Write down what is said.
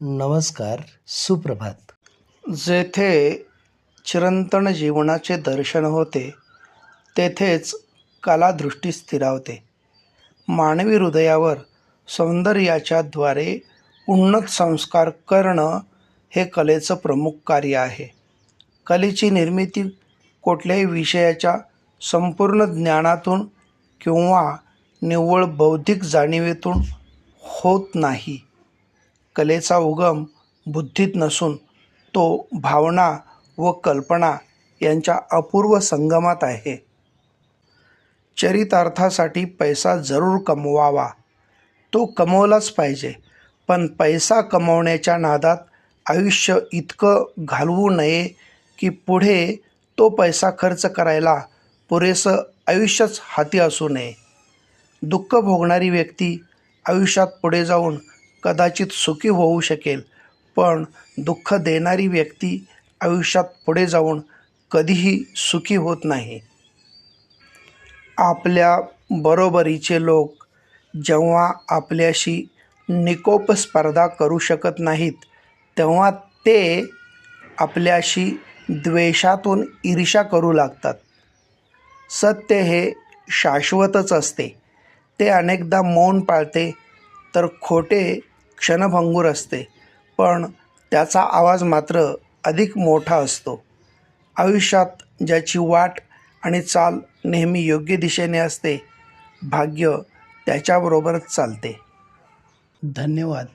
नमस्कार सुप्रभात. जेथे चिरंतन जीवनाचे दर्शन होते तेथेच कलादृष्टी स्थिरावते. मानवी हृदयावर सौंदर्याच्या द्वारे उन्नत संस्कार करणं हे कलेचं प्रमुख कार्य आहे. कलेची निर्मिती कुठल्याही विषयाच्या संपूर्ण ज्ञानातून किंवा निव्वळ बौद्धिक जाणिवेतून होत नाही. कलेचा उगम बुद्धीत नसून तो भावना व कल्पना यांच्या अपूर्व संगमात आहे. चरितार्थासाठी पैसा जरूर कमवावा. तो कमवलाच पाहिजे. पण पैसा कमवण्याच्या नादात आयुष्य इतकं घालवू नये की पुढे तो पैसा खर्च करायला पुरेसं आयुष्यच हाती असू नये. दुःख भोगणारी व्यक्ती आयुष्यात पुढे जाऊन कदाचित सुखी होऊ शकेल पण दुःख देणारी व्यक्ती आयुष्यात पुढे जाऊन कधीही सुखी होत नाही. आपल्या बरोबरीचे लोक जेव्हा आपल्याशी निकोप स्पर्धा करू शकत नाहीत तेव्हा ते आपल्याशी द्वेषातून ईर्षा करू लागतात. सत्य हे शाश्वतच असते. ते अनेकदा मौन पाळते तर खोटे क्षणभंगूर असते पण त्याचा आवाज मात्र अधिक मोठा असतो. आयुष्यात ज्याची वाट आणि चाल नेहमी योग्य दिशेने असते भाग्य त्याच्याबरोबरच चालते. धन्यवाद.